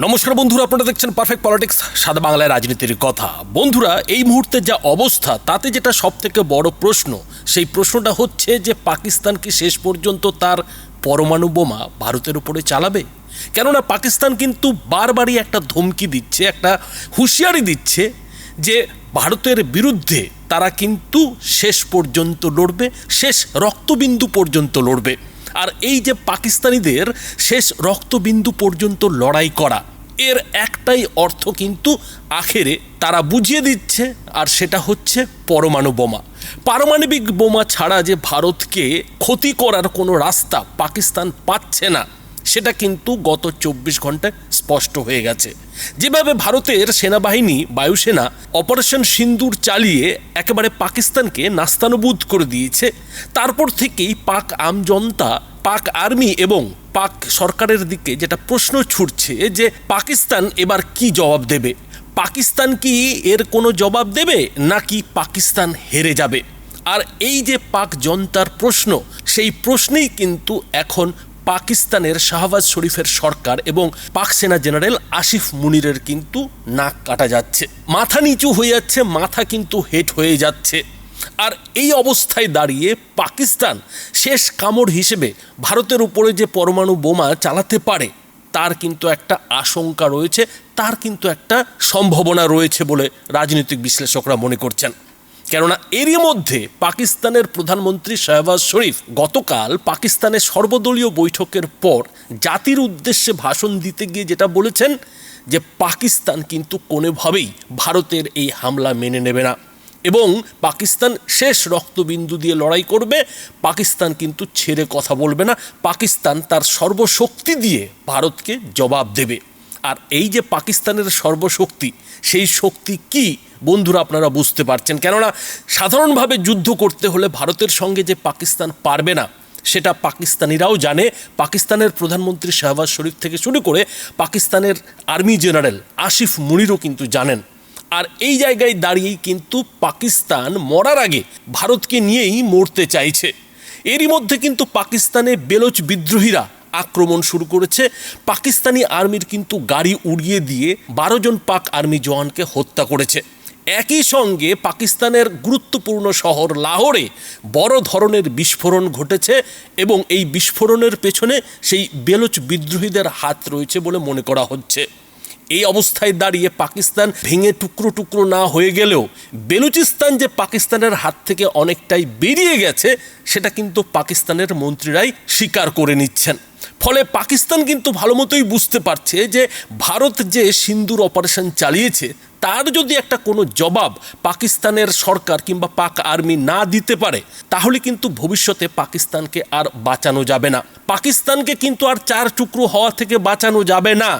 নমস্কার বন্ধুরা, আপনারা দেখছেন পারফেক্ট পলিটিক্স সাদা বাংলায় রাজনীতির কথা। বন্ধুরা, এই মুহূর্তে যা অবস্থা, তাতে যেটা সব থেকে বড় প্রশ্ন, সেই প্রশ্নটা হচ্ছে যে পাকিস্তান কি শেষ পর্যন্ত তার পরমাণু বোমা ভারতের উপরে চালাবে? কেননা পাকিস্তান কিন্তু বারবারই একটা ধমকি দিচ্ছে, একটা হুঁশিয়ারি দিচ্ছে যে ভারতের বিরুদ্ধে তারা কিন্তু শেষ পর্যন্ত লড়বে, শেষ রক্তবিন্দু পর্যন্ত লড়বে। আর এই যে পাকিস্তানিদের শেষ রক্তবিন্দু পর্যন্ত লড়াই করা, এর একটাই অর্থ কিন্তু আখেরে তারা বুঝিয়ে দিচ্ছে, আর সেটা হচ্ছে পরমাণু বোমা। পারমাণবিক বোমা ছাড়া যে ভারতকে ক্ষতি করার কোনো রাস্তা পাকিস্তান পাচ্ছে না। সেটা কিন্তু গত চব্বিশ ঘন্টায় স্পষ্ট হয়ে গেছে। যেভাবে ভারতের সেনাবাহিনী, বায়ুসেনা, অপারেশন সিন্দুর চালিয়ে একেবারে পাকিস্তানকে নাস্তানুবুদ করে দিয়েছে, তারপর থেকেই পাক আমজনতা পাক আর্মি এবং পাক সরকারের দিকে যেটা প্রশ্ন ছুটছে যে পাকিস্তান এবার কি জবাব দেবে? পাকিস্তান কি এর কোনো জবাব দেবে নাকি পাকিস্তান হেরে যাবে? আর এই যে পাক জনতার প্রশ্ন, সেই প্রশ্নেই কিন্তু এখন পাকিস্তানের শাহবাজ শরীফের সরকার এবং পাক সেনা জেনারেল আসিফ মুনিরের কিন্তু নাক কাটা যাচ্ছে। মাথা নিচু হয়ে যাচ্ছে, মাথা কিন্তু হেট হয়ে যাচ্ছে। আর এই অবস্থায় দাঁড়িয়ে পাকিস্তান শেষ কামড় হিসেবে ভারতের উপরে যে পরমাণু বোমা চালাতে পারে, তার কিন্তু একটা আশঙ্কা রয়েছে, তার কিন্তু একটা সম্ভাবনা রয়েছে বলে রাজনৈতিক বিশ্লেষকরা মনে করছেন। কেননা এরই মধ্যে পাকিস্তানের প্রধানমন্ত্রী শাহবাজ শরীফ গতকাল পাকিস্তানের সর্বদলীয় বৈঠকের পর জাতির উদ্দেশ্যে ভাষণ দিতে গিয়ে যেটা বলেছেন যে পাকিস্তান কিন্তু কোনোভাবেই ভারতের এই হামলা মেনে নেবে না। এবং পাকিস্তান শেষ রক্তবিন্দু দিয়ে লড়াই করবে, পাকিস্তান কিন্তু ছেড়ে কথা বলবে না, পাকিস্তান তার সর্বশক্তি দিয়ে ভারতকে জবাব দেবে। আর এই যে পাকিস্তানের সর্বশক্তি সেই শক্তি কি? বন্ধুরা, আপনারা বুঝতে পারছেন। কেননা, সাধারণভাবে যুদ্ধ করতে হলে ভারতের সঙ্গে যে পাকিস্তান পারবে না, সেটা পাকিস্তানিরাও জানে। পাকিস্তানের প্রধানমন্ত্রী শাহবাজ শরীফ থেকে শুরু করে পাকিস্তানের আর্মি জেনারেল আসিফ মুনিরও কিন্তু জানেন। আর এই জায়গায় দাঁড়িয়েই কিন্তু পাকিস্তান মরার আগে ভারতকে নিয়েই মরতে চাইছে। এরই মধ্যে কিন্তু পাকিস্তানে বেলোচ বিদ্রোহীরা আক্রমণ শুরু করেছে। পাকিস্তানি আর্মির কিন্তু গাড়ি উড়িয়ে দিয়ে বারো জন পাক আর্মি জওয়ানকে হত্যা করেছে। একই সঙ্গে পাকিস্তানের গুরুত্বপূর্ণ শহর লাহোরে বড় ধরনের বিস্ফোরণ ঘটেছে এবং এই বিস্ফোরণের পেছনে সেই বেলোচ বিদ্রোহীদের হাত রয়েছে বলে মনে করা হচ্ছে। এই অবস্থায় দাঁড়িয়ে পাকিস্তান ভেঙে টুকরো টুকরো না হয়ে গেলেও বেলুচিস্তান যে পাকিস্তানের হাত থেকে অনেকটাই বেরিয়ে গেছে, সেটা কিন্তু পাকিস্তানের মন্ত্রীরাই স্বীকার করে নিচ্ছেন। ফলে পাকিস্তান কিন্তু ভালো মতোই বুঝতে পারছে যে ভারত যে সিন্দুর অপারেশন চালিয়েছে, তার যদি একটা কোনো জবাব পাকিস্তানের সরকার কিংবা পাক আর্মি না দিতে পারে, তাহলে কিন্তু ভবিষ্যতে পাকিস্তানকে আর বাঁচানো যাবে না। পাকিস্তানকে কিন্তু আর চার টুকরো হওয়া থেকে বাঁচানো যাবে না।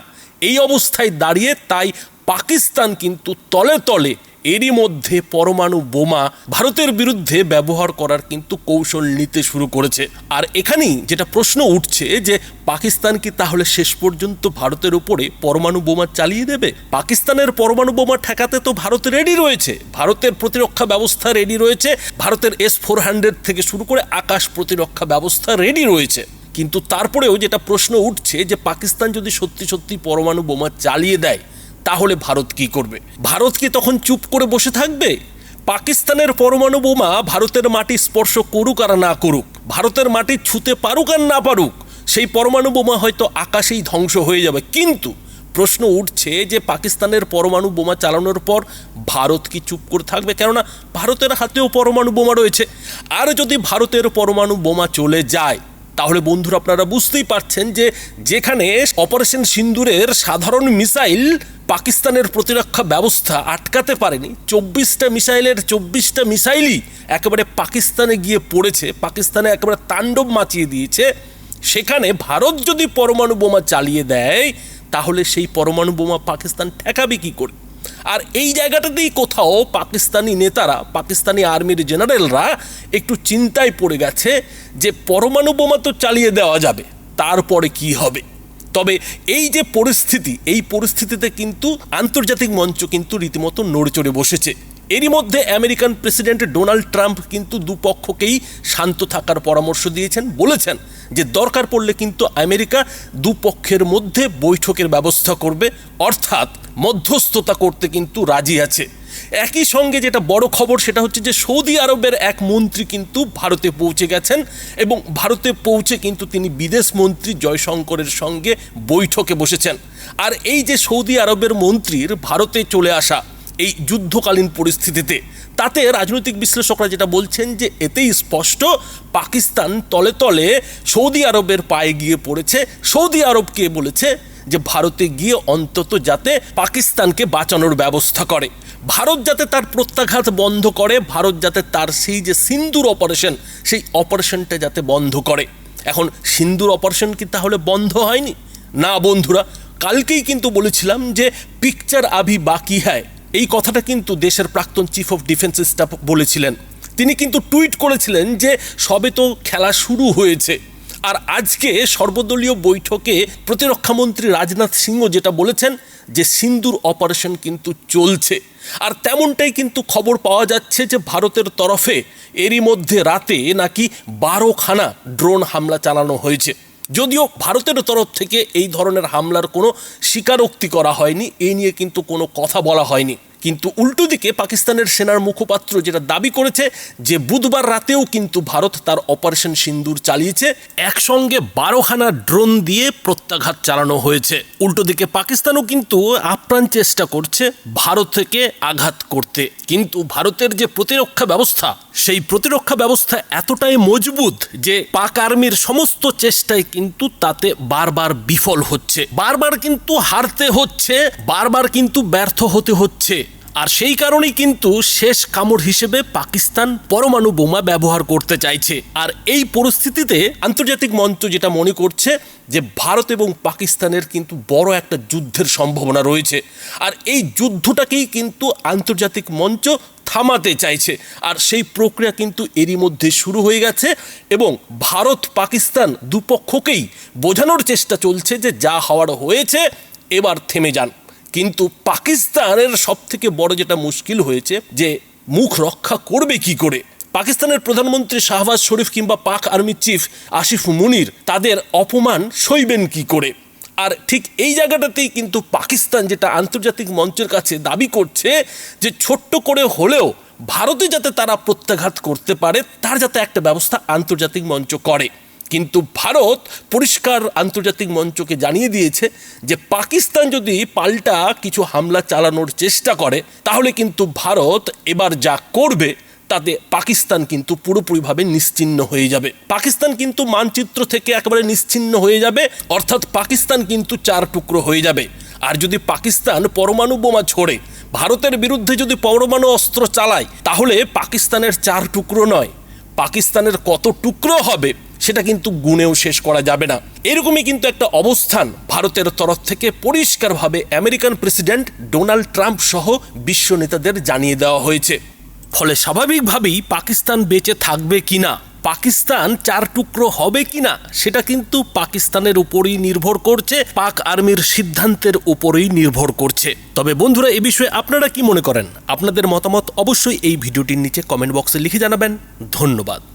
এই অবস্থায় দাঁড়িয়ে তাই পাকিস্তান কিন্তু তলে তলে এরই মধ্যে পরমাণু বোমা ভারতের বিরুদ্ধে ব্যবহার করার কিন্তু কৌশল নিতে শুরু করেছে। আর এখানেই যেটা প্রশ্ন উঠছে যে, পাকিস্তান কি তাহলে শেষ পর্যন্ত ভারতের উপরে পরমাণু বোমা চালিয়ে দেবে? পাকিস্তানের পরমাণু বোমা ঠেকাতে তো ভারত রেডি রয়েছে। ভারতের প্রতিরক্ষা ব্যবস্থা রেডি রয়েছে। ভারতের এস ফোর হান্ড্রেড থেকে শুরু করে আকাশ প্রতিরক্ষা ব্যবস্থা রেডি রয়েছে। কিন্তু তারপরেও যেটা প্রশ্ন উঠছে যে, পাকিস্তান যদি সত্যি সত্যি পরমাণু বোমা চালিয়ে দেয় তাহলে ভারত কি করবে? ভারত কি তখন চুপ করে বসে থাকবে? পাকিস্তানের পরমাণু বোমা ভারতের মাটি স্পর্শ করুক আর না করুক, ভারতের মাটি ছুতে পারুক আর না পারুক, সেই পরমাণু বোমা হয়তো আকাশেই ধ্বংস হয়ে যাবে। কিন্তু প্রশ্ন উঠছে যে পাকিস্তানের পরমাণু বোমা চালানোর পর ভারত কি চুপ করে থাকবে? কেননা ভারতের হাতেও পরমাণু বোমা রয়েছে। আর যদি ভারতের পরমাণু বোমা চলে যায় তাহলে বন্ধুরা আপনারা বুঝতেই পারছেন যে যেখানে অপারেশন সিন্দুরের সাধারণ মিসাইল পাকিস্তানের প্রতিরক্ষা ব্যবস্থা আটকাতে পারেনি, চব্বিশটা মিসাইলের চব্বিশটা মিসাইলই একেবারে পাকিস্তানে গিয়ে পড়েছে, পাকিস্তানে একেবারে তাণ্ডব মাচিয়ে দিয়েছে। সেখানে ভারত যদি পরমাণু বোমা চালিয়ে দেয়, তাহলে সেই পরমাণু বোমা পাকিস্তান ঠেকাবে কী করে? আর এই জায়গাটাতেই কোথাও পাকিস্তানি নেতারা, পাকিস্তানি আর্মির জেনারেলরা একটু চিন্তায় পড়ে গেছে যে পরমাণু বোমা তো চালিয়ে দেওয়া যাবে, তারপরে কি হবে? তবে এই যে পরিস্থিতি, এই পরিস্থিতিতে কিন্তু আন্তর্জাতিক মঞ্চ কিন্তু রীতিমতো নড়ে চড়ে বসেছে। এরই মধ্যে আমেরিকান প্রেসিডেন্ট ডোনাল্ড ট্রাম্প কিন্তু দুপক্ষকেই শান্ত থাকার পরামর্শ দিয়েছেন, বলেছেন যে দরকার পড়লে কিন্তু আমেরিকা দুপক্ষের মধ্যে বৈঠকের ব্যবস্থা করবে, অর্থাৎ মধ্যস্থতা করতে কিন্তু রাজি আছে। একই সঙ্গে যেটা বড় খবর সেটা হচ্ছে যে সৌদি আরবের এক মন্ত্রী কিন্তু ভারতে পৌঁছে গেছেন এবং ভারতে পৌঁছে কিন্তু তিনি বিদেশ মন্ত্রী জয়শঙ্করের সঙ্গে বৈঠকে বসেছেন। আর এই যে সৌদি আরবের মন্ত্রীর ভারতে চলে আসা এই যুদ্ধকালীন পরিস্থিতিতে। তাতে রাজনৈতিক বিশ্লেষকরা যেটা বলছেন যে, এতেই স্পষ্ট, পাকিস্তান তলে তলে সৌদি আরবের পায়ে গিয়ে পড়েছে। সৌদি আরবকে বলেছে যে, ভারতে গিয়ে অন্তত যাতে পাকিস্তানকে বাঁচানোর ব্যবস্থা করে। ভারত যাতে তার প্রত্যাঘাত বন্ধ করে, ভারত যাতে তার সেই যে সিন্দুর অপারেশন, সেই অপারেশনটা যাতে বন্ধ করে। এখন সিন্দুর অপারেশন কি তাহলে বন্ধ হয়নি? না বন্ধুরা, কালকেই কিন্তু বলেছিলাম যে, পিকচার আভি বাকি হ্যায়। এই কথাটা কিন্তু দেশের প্রাক্তন চিফ অফ ডিফেন্স স্টাফ বলেছিলেন। তিনি কিন্তু টুইট করেছিলেন যে, সবে তো খেলা শুরু হয়েছে। আর আজকে সর্বদলীয় বৈঠকে প্রতিরক্ষামন্ত্রী রাজনাথ সিংহ যেটা বলেছেন যে, সিন্দুর অপারেশন কিন্তু চলছে। আর তেমনটাই কিন্তু খবর পাওয়া যাচ্ছে যে, ভারতের তরফে এরই মধ্যে রাতে নাকি বারোখানা ড্রোন হামলা চালানো হয়েছে। যদিও ভারতের তরফ থেকে এই ধরনের হামলার কোনো স্বীকারোক্তি করা হয়নি এই নিয়ে কিন্তু কোনো কথা বলা হয়নি। কিন্তু উল্টো দিকে পাকিস্তানের সেনার মুখপাত্র যেটা দাবি করেছে যে বুধবার রাতেও কিন্তু ভারত তার অপারেশন সিন্দুর চালিয়েছে, একসঙ্গে বারোখানা ড্রোন দিয়ে প্রত্যাঘাত চালানো হয়েছে। উল্টো দিকে পাকিস্তানও কিন্তু আপ্রাণ চেষ্টা করছে ভারত থেকে আঘাত করতে। কিন্তু ভারতের যে প্রতিরক্ষা ব্যবস্থা, সেই প্রতিরক্ষা ব্যবস্থা এতটাই মজবুত যে পাক আর্মির সমস্ত চেষ্টায় কিন্তু তাতে বারবার বিফল হচ্ছে। বারবার কিন্তু হারতে হচ্ছে, বারবার কিন্তু ব্যর্থ হতে হচ্ছে। আর সেই কারণেই কিন্তু শেষ কামড় হিসেবে পাকিস্তান পরমাণু বোমা ব্যবহার করতে চাইছে। আর এই পরিস্থিতিতে আন্তর্জাতিক মঞ্চ যেটা মনে করছে যে ভারত এবং পাকিস্তানের কিন্তু বড় একটা যুদ্ধের সম্ভাবনা রয়েছে। আর এই যুদ্ধটাকেই কিন্তু আন্তর্জাতিক মঞ্চ থামাতে চাইছে। আর সেই প্রক্রিয়া কিন্তু এরই মধ্যে শুরু হয়ে গেছে এবং ভারত পাকিস্তান দুপক্ষকেই বোঝানোর চেষ্টা চলছে যে যা হওয়ার হয়েছে, এবার থেমে যান। কিন্তু পাকিস্তানের সব থেকে বড় যেটা মুশকিল হয়েছে যে মুখ রক্ষা করবে কি করে? পাকিস্তানের প্রধানমন্ত্রী শাহবাজ শরীফ কিংবা পাক আর্মি চিফ আসিফ মুনির তাদের অপমান সইবেন কি করে? আর ঠিক এই জায়গাটাতেই কিন্তু পাকিস্তান যেটা আন্তর্জাতিক মঞ্চের কাছে দাবি করছে যে ছোট্ট করে হলেও ভারতে যাতে তারা প্রত্যাঘাত করতে পারে, তার যাতে একটা ব্যবস্থা আন্তর্জাতিক মঞ্চ করে। কিন্তু ভারত পরিষ্কার আন্তর্জাতিক মঞ্চকে জানিয়ে দিয়েছে যে পাকিস্তান যদি পাল্টা কিছু হামলা চালানোর চেষ্টা করে, তাহলে কিন্তু ভারত এবার যা করবে, তাতে পাকিস্তান কিন্তু পুরোপুরিভাবে নিশ্চিহ্ন হয়ে যাবে। পাকিস্তান কিন্তু মানচিত্র থেকে একেবারে নিশ্চিহ্ন হয়ে যাবে, অর্থাৎ পাকিস্তান কিন্তু চার টুকরো হয়ে যাবে। আর যদি পাকিস্তান পরমাণু বোমা ছোড়ে, ভারতের বিরুদ্ধে যদি পরমাণু অস্ত্র চালায়, তাহলে পাকিস্তানের চার টুকরো নয়, পাকিস্তানের কত টুকরো হবে? সেটা কিন্তু গুণেও শেষ করা যাবে না। এরকমই কিন্তু একটা অবস্থান ভারতের তরফ থেকে পরিষ্কারভাবে আমেরিকান প্রেসিডেন্ট ডোনাল্ড ট্রাম্প সহ বিশ্ব নেতাদের জানিয়ে দেওয়া হয়েছে। ফলে স্বাভাবিকভাবেই পাকিস্তান বেঁচে থাকবে কিনা, পাকিস্তান চার টুকরো হবে কিনা, সেটা কিন্তু পাকিস্তানের উপরই নির্ভর করছে, পাক আর্মির সিদ্ধান্তের উপরেই নির্ভর করছে। তবে বন্ধুরা, এ বিষয়ে আপনারা কি মনে করেন? আপনাদের মতামত অবশ্যই এই ভিডিওটির নিচে কমেন্ট বক্সে লিখে জানাবেন। ধন্যবাদ।